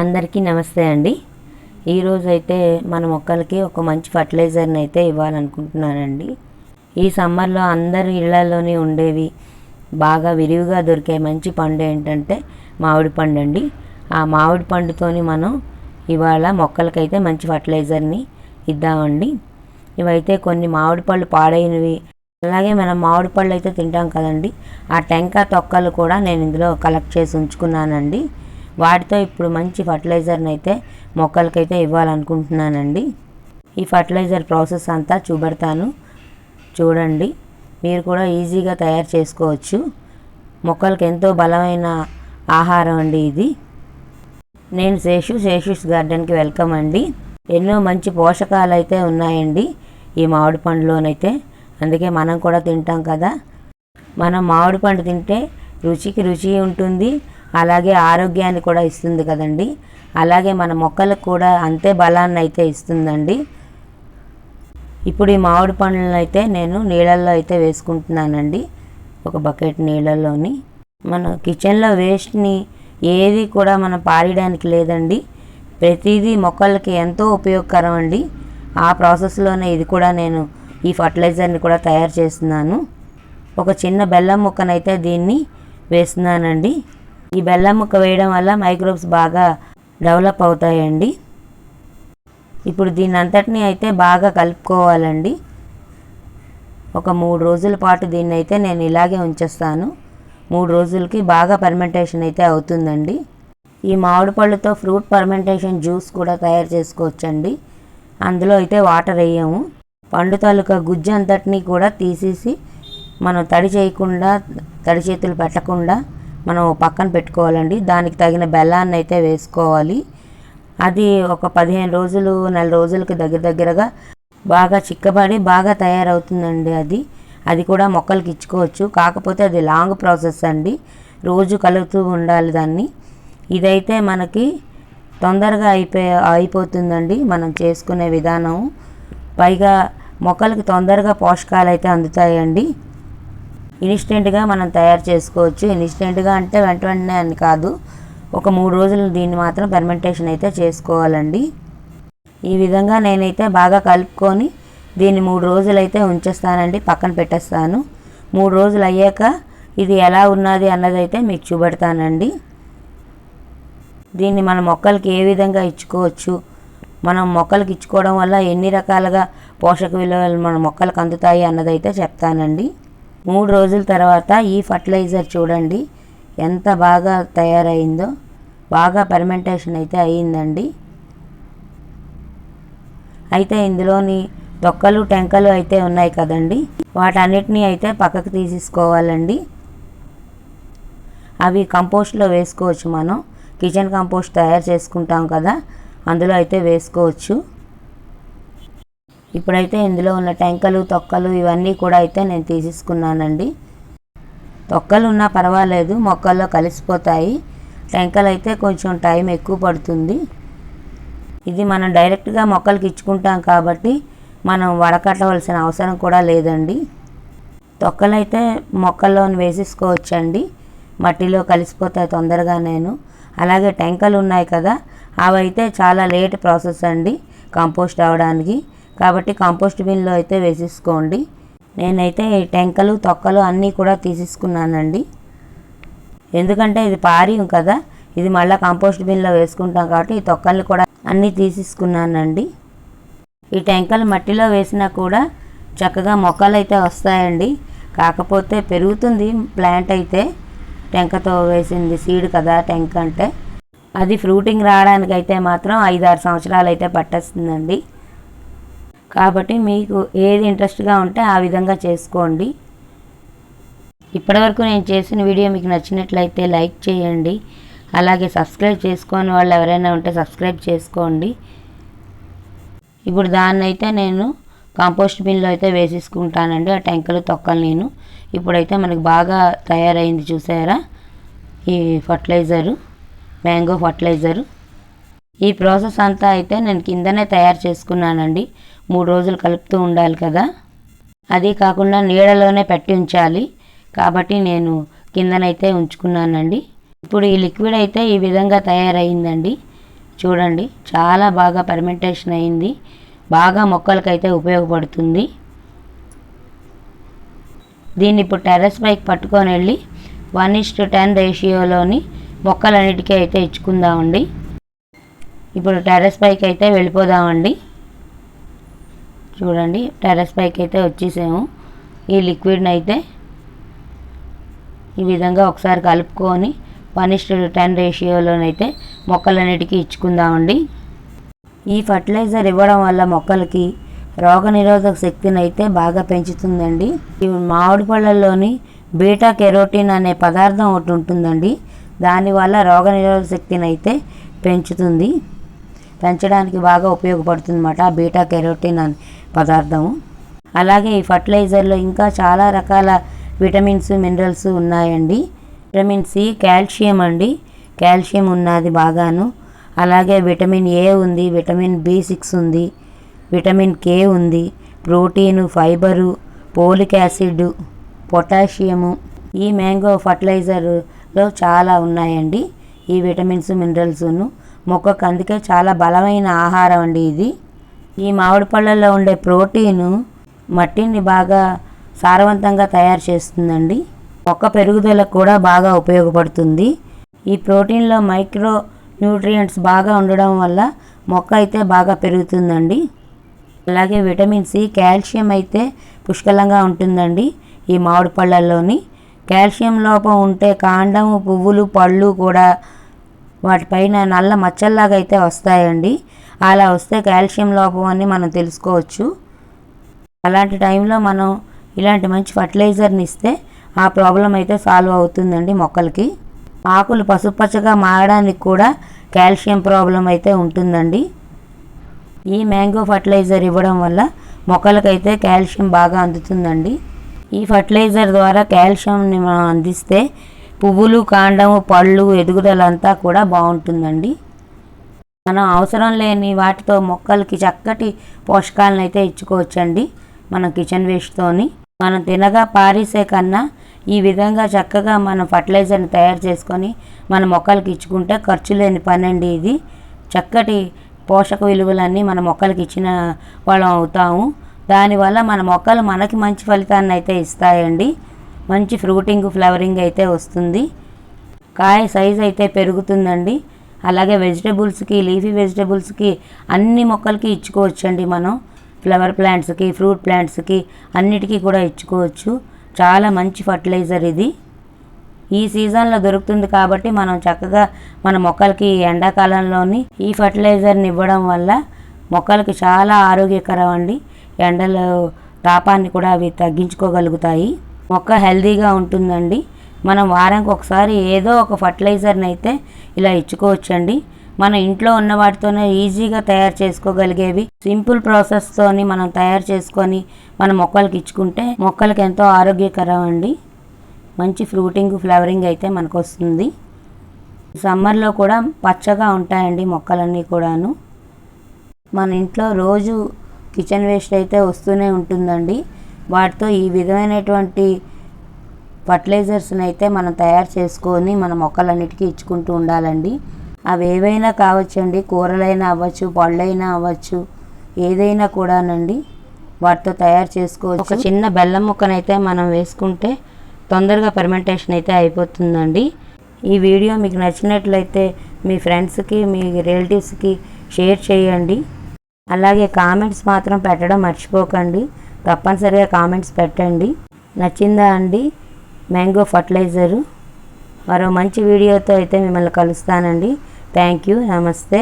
అందరికీ నమస్తే అండి. ఈరోజు అయితే మన మొక్కలకి ఒక మంచి ఫర్టిలైజర్ని అయితే ఇవ్వాలనుకుంటున్నానండి. ఈ సమ్మర్లో అందరి ఇళ్ళలోనే ఉండేవి బాగా విరివిగా దొరికే మంచి పండు ఏంటంటే మామిడి పండు అండి ఆ మామిడి పండుతోని మనం ఇవాళ మొక్కలకైతే మంచి ఫర్టిలైజర్ని ఇద్దామండి. ఇవైతే కొన్ని మామిడి పళ్ళు పాడైనవి. అలాగే మనం మామిడి పళ్ళు అయితే తింటాం కదండి. ఆ టెంకా తొక్కలు కూడా నేను ఇందులో కలెక్ట్ చేసి ఉంచుకున్నానండి. వాటితో ఇప్పుడు మంచి ఫర్టిలైజర్ని అయితే మొక్కలకైతే ఇవ్వాలనుకుంటున్నానండి. ఈ ఫర్టిలైజర్ ప్రాసెస్ అంతా చూపెడతాను. చూడండి. మీరు కూడా ఈజీగా తయారు చేసుకోవచ్చు. మొక్కలకు ఎంతో బలమైన ఆహారం అండి ఇది. నేను శేషు శేషుస్ గార్డెన్కి వెల్కమ్ అండి. ఎన్నో మంచి పోషకాలు అయితే ఉన్నాయండి ఈ మామిడి పండులోనైతే. అందుకే మనం కూడా తింటాం కదా. మనం మామిడి పండు తింటే రుచికి రుచి ఉంటుంది. అలాగే ఆరోగ్యాన్ని కూడా ఇస్తుంది కదండి. అలాగే మన మొక్కలకు కూడా అంతే బలాన్ని అయితే ఇస్తుందండి. ఇప్పుడు ఈ మామిడి పండ్లను అయితే నేను నీళ్ళల్లో అయితే వేసుకుంటున్నానండి. ఒక బకెట్ నీళ్ళల్లోని. మన కిచెన్లో వేస్ట్ని ఏది కూడా మనం పారేయడానికి లేదండి. ప్రతిదీ మొక్కలకి ఎంతో ఉపయోగకరం అండి. ఆ ప్రాసెస్లోనే ఇది కూడా నేను ఈ ఫర్టిలైజర్ని కూడా తయారు చేస్తున్నాను. ఒక చిన్న బెల్లం ముక్కనైతే దీన్ని వేస్తున్నానండి. ఈ బెల్లం ముక్క వేయడం వల్ల మైక్రోబ్స్ బాగా డెవలప్ అవుతాయండి. ఇప్పుడు దీని అంతటిని అయితే బాగా కలుపుకోవాలండి. ఒక మూడు రోజుల పాటు దీన్ని అయితే నేను ఇలాగే ఉంచేస్తాను. మూడు రోజులకి బాగా పర్మెంటేషన్ అయితే అవుతుందండి. ఈ మామిడి పళ్ళతో ఫ్రూట్ పర్మెంటేషన్ జ్యూస్ కూడా తయారు చేసుకోవచ్చండి. అందులో అయితే వాటర్ వేయము. పండు తాలూకా గుజ్జు అంతటినీ కూడా తీసేసి మనం తడి చేయకుండా తడి చేతులు పెట్టకుండా మనం పక్కన పెట్టుకోవాలండి. దానికి తగిన బెల్లాన్ని అయితే వేసుకోవాలి. అది ఒక పదిహేను రోజులు నెల రోజులకి దగ్గర దగ్గరగా బాగా చిక్కబడి బాగా తయారవుతుందండి అది. అది కూడా మొక్కలకి ఇచ్చుకోవచ్చు. కాకపోతే అది లాంగ్ ప్రాసెస్ అండి. రోజు కలుగుతూ ఉండాలి దాన్ని. ఇదైతే మనకి తొందరగా అయిపోయే అయిపోతుందండి మనం చేసుకునే విధానం. పైగా మొక్కలకి తొందరగా పోషకాలు అయితే అందుతాయండి. ఇన్స్టెంట్గా మనం తయారు చేసుకోవచ్చు. ఇన్స్టెంట్గా అంటే వెంట వెంటనే అని కాదు. ఒక మూడు రోజులు దీన్ని మాత్రం ఫెర్మెంటేషన్ అయితే చేసుకోవాలండి. ఈ విధంగా నేనైతే బాగా కలుపుకొని దీన్ని మూడు రోజులు అయితే ఉంచేస్తానండి. పక్కన పెట్టేస్తాను. మూడు రోజులు అయ్యాక ఇది ఎలా ఉన్నది అన్నది అయితే మీకు చూపెడతానండి. దీన్ని మన మొక్కలకి ఏ విధంగా ఇచ్చుకోవచ్చు? మనం మొక్కలకి ఇచ్చుకోవడం వల్ల ఎన్ని రకాలుగా పోషక విలువలు మన మొక్కలకు అందుతాయి అన్నదైతే చెప్తానండి. మూడు రోజుల తర్వాత ఈ ఫర్టిలైజర్ చూడండి. ఎంత బాగా తయారైందో. బాగా పర్మెంటేషన్ అయితే అయ్యిందండి. అయితే ఇందులోని తొక్కలు టెంకలు అయితే ఉన్నాయి కదండి. వాటన్నిటినీ అయితే పక్కకు తీసేసుకోవాలండి. అవి కంపోస్ట్లో వేసుకోవచ్చు మనం. కిచెన్ కంపోస్ట్ తయారు చేసుకుంటాం కదా. అందులో అయితే వేసుకోవచ్చు. ఇప్పుడైతే ఇందులో ఉన్న టెంకలు తొక్కలు ఇవన్నీ కూడా అయితే నేను తీసేసుకున్నానండి. తొక్కలు ఉన్నా పర్వాలేదు మొక్కల్లో కలిసిపోతాయి. టెంకలు అయితే కొంచెం టైం ఎక్కువ పడుతుంది. ఇది మనం డైరెక్ట్గా మొక్కలకి ఇచ్చుకుంటాం కాబట్టి మనం వడకట్టవలసిన అవసరం కూడా లేదండి. తొక్కలైతే మొక్కల్లో వేసేసుకోవచ్చండి. మట్టిలో కలిసిపోతాయి తొందరగా నేను. అలాగే టెంకలు ఉన్నాయి కదా అవైతే చాలా లేట్ ప్రాసెస్ అండి కంపోస్ట్ అవ్వడానికి. కాబట్టి కంపోస్ట్ బిన్లో అయితే వేసేసుకోండి. నేనైతే ఈ టెంకలు తొక్కలు అన్నీ కూడా తీసేసుకున్నానండి. ఎందుకంటే ఇది పారియం కదా ఇది మళ్ళీ కంపోస్ట్ బిన్లో వేసుకుంటాం కాబట్టి ఈ తొక్కల్ని కూడా అన్నీ తీసేసుకున్నానండి. ఈ టెంకలు మట్టిలో వేసినా కూడా చక్కగా మొక్కలు అయితే వస్తాయండి. కాకపోతే పెరుగుతుంది ప్లాంట్ అయితే టెంకతో వేసింది సీడ్ కదా టెంక అంటే. అది ఫ్రూటింగ్ రావడానికి అయితే మాత్రం ఐదారు సంవత్సరాలు అయితే పట్టేస్తుందండి. కాబట్టి మీకు ఏది ఇంట్రెస్ట్గా ఉంటే ఆ విధంగా చేసుకోండి. ఇప్పటివరకు నేను చేసిన వీడియో మీకు నచ్చినట్లయితే లైక్ చేయండి. అలాగే సబ్స్క్రైబ్ చేసుకోని వాళ్ళు ఎవరైనా ఉంటే సబ్స్క్రైబ్ చేసుకోండి. ఇప్పుడు దాన్ని అయితే నేను కాంపోస్ట్ బిన్లో అయితే వేసేసుకుంటానండి. ఆ టెంకలు తొక్కలు నేను. ఇప్పుడైతే మనకు బాగా తయారైంది చూసారా? ఈ ఫర్టిలైజరు మ్యాంగో ఫర్టిలైజరు. ఈ ప్రాసెస్ అంతా అయితే నేను కిందనే తయారు చేసుకున్నానండి. మూడు రోజులు కలుపుతూ ఉండాలి కదా. అది కాకుండా నీడలోనే పెట్టి ఉంచాలి. కాబట్టి నేను కిందనైతే ఉంచుకున్నానండి. ఇప్పుడు ఈ లిక్విడ్ అయితే ఈ విధంగా తయారైందండి. చూడండి చాలా బాగా పర్మెంటేషన్ అయింది. బాగా మొక్కలకైతే ఉపయోగపడుతుంది. దీన్ని ఇప్పుడు టెర్రస్ పైకి పట్టుకొని వెళ్ళి వన్ ఇస్ టు టెన్ రేషియోలోని మొక్కలన్నిటికీ అయితే ఇచ్చుకుందామండి. ఇప్పుడు టెర్రస్ పైకి అయితే వెళ్ళిపోదామండి. చూడండి టెర్రస్ పైకి అయితే వచ్చేసాము. ఈ లిక్విడ్ని అయితే ఈ విధంగా ఒకసారి కలుపుకొని వన్ ఇస్ టెన్ రేషియోలోనైతే మొక్కలన్నిటికీ ఇచ్చుకుందామండి. ఈ ఫర్టిలైజర్ ఇవ్వడం వల్ల మొక్కలకి రోగనిరోధక శక్తిని అయితే బాగా పెంచుతుందండి. ఈ మామిడి పళ్ళల్లోని బీటా కెరోటిన్ అనే పదార్థం ఒకటి ఉంటుందండి. దానివల్ల రోగనిరోధక శక్తిని అయితే పెంచుతుంది. పెంచడానికి బాగా ఉపయోగపడుతుంది అన్నమాట ఆ బీటా కెరోటిన్ అనే పదార్థము. అలాగే ఈ ఫర్టిలైజర్లో ఇంకా చాలా రకాల విటమిన్స్ మినరల్స్ ఉన్నాయండి. విటమిన్ సి కాల్షియం అండి. కాల్షియం ఉన్నది బాగాను. అలాగే విటమిన్ ఏ ఉంది విటమిన్ బి సిక్స్ ఉంది విటమిన్ కే ఉంది protein fibre folic acid potassium. ఈ మ్యాంగో ఫర్టిలైజర్లో చాలా ఉన్నాయండి. ఈ విటమిన్స్ మినరల్స్ను మొక్కకు అందుకే చాలా బలమైన ఆహారం అండి ఇది. ఈ మామిడి పళ్ళల్లో ఉండే ప్రోటీను మట్టిని బాగా సారవంతంగా తయారు చేస్తుందండి. మొక్క పెరుగుదలకు కూడా బాగా ఉపయోగపడుతుంది. ఈ ప్రోటీన్లో మైక్రో న్యూట్రియంట్స్ బాగా ఉండడం వల్ల మొక్క అయితే బాగా పెరుగుతుందండి. అలాగే విటమిన్ సి కాల్షియం అయితే పుష్కలంగా ఉంటుందండి ఈ మామిడి పళ్ళల్లోని. కాల్షియం లోపం ఉంటే కాండము పువ్వులు పళ్ళు కూడా వాటిపైన నల్ల మచ్చల్లాగా అయితే వస్తాయండి. అలా వస్తే కాల్షియం లోపం అని మనం తెలుసుకోవచ్చు. అలాంటి టైంలో మనం ఇలాంటి మంచి ఫర్టిలైజర్ని ఇస్తే ఆ ప్రాబ్లం అయితే సాల్వ్ అవుతుందండి మొక్కలకి. ఆకులు పసుపచ్చగా మారడానికి కూడా కాల్షియం ప్రాబ్లం అయితే ఉంటుందండి. ఈ మ్యాంగో ఫర్టిలైజర్ ఇవ్వడం వల్ల మొక్కలకైతే కాల్షియం బాగా అందుతుందండి. ఈ ఫర్టిలైజర్ ద్వారా కాల్షియంని మనం అందిస్తే పువ్వులు కాండము పళ్ళు ఎదుగుదలంతా కూడా బాగుంటుందండి. మనం అవసరం లేని వాటితో మొక్కలకి చక్కటి పోషకాలను అయితే ఇచ్చుకోవచ్చండి మన కిచెన్ వేస్ట్తోని. మనం తినగా పారేసే కన్నా ఈ విధంగా చక్కగా మనం ఫర్టిలైజర్ని తయారు చేసుకొని మన మొక్కలకి ఇచ్చుకుంటే ఖర్చు లేని పని అండి ఇది. చక్కటి పోషక విలువలన్నీ మన మొక్కలకి ఇచ్చిన వాళ్ళం అవుతాము. దానివల్ల మన మొక్కలు మనకి మంచి ఫలితాన్ని అయితే ఇస్తాయండి. మంచి ఫ్రూటింగ్ ఫ్లవరింగ్ అయితే వస్తుంది. కాయ సైజ్ అయితే పెరుగుతుందండి. అలాగే వెజిటబుల్స్కి లీఫీ వెజిటేబుల్స్కి అన్ని మొక్కలకి ఇచ్చుకోవచ్చండి మనం. ఫ్లవర్ ప్లాంట్స్కి ఫ్రూట్ ప్లాంట్స్కి అన్నిటికీ కూడా ఇచ్చుకోవచ్చు. చాలా మంచి ఫర్టిలైజర్ ఇది. ఈ సీజన్లో దొరుకుతుంది కాబట్టి మనం చక్కగా మన మొక్కలకి ఎండాకాలంలోని ఈ ఫర్టిలైజర్ని ఇవ్వడం వల్ల మొక్కలకి చాలా ఆరోగ్యకరం అండి. ఎండలు తాపాన్ని కూడా అవి తగ్గించుకోగలుగుతాయి. మొక్క హెల్దీగా ఉంటుందండి. మనం వారానికి ఒకసారి ఏదో ఒక ఫర్టిలైజర్ని అయితే ఇలా ఇచ్చుకోవచ్చండి. మన ఇంట్లో ఉన్న వాటితోనే ఈజీగా తయారు చేసుకోగలిగేవి. సింపుల్ ప్రాసెస్తోని మనం తయారు చేసుకొని మన మొక్కలకి ఇచ్చుకుంటే మొక్కలకి ఎంతో ఆరోగ్యకరం అండి మంచి ఫ్రూటింగ్ ఫ్లవరింగ్ అయితే మనకు వస్తుంది సమ్మర్లో కూడా పచ్చగా ఉంటాయండి మొక్కలన్నీ కూడాను. మన ఇంట్లో రోజు కిచెన్ వేస్ట్ అయితే వస్తూనే ఉంటుందండి. వాటితో ఈ విధమైనటువంటి ఫర్టిలైజర్స్ని అయితే మనం తయారు చేసుకొని మన మొక్కలన్నిటికీ ఇచ్చుకుంటూ ఉండాలండి. అవి ఏవైనా కావచ్చండి కూరలైనా అవ్వచ్చు పళ్ళైనా అవ్వచ్చు ఏదైనా కూడానండి వాటితో తయారు చేసుకోవచ్చు. ఒక చిన్న బెల్లం ముక్కనైతే మనం వేసుకుంటే తొందరగా ఫెర్మెంటేషన్ అయితే అయిపోతుందండి. ఈ వీడియో మీకు నచ్చినట్లయితే మీ ఫ్రెండ్స్కి మీ రిలేటివ్స్కి షేర్ చేయండి. అలాగే కామెంట్స్ మాత్రం పెట్టడం మర్చిపోకండి. తప్పనిసరిగా కామెంట్స్ పెట్టండి. నచ్చిందా అండి? మ్యాంగో ఫర్టిలైజరు మరో మంచి వీడియోతో అయితే మిమ్మల్ని కలుస్తానండి. థ్యాంక్ యూ నమస్తే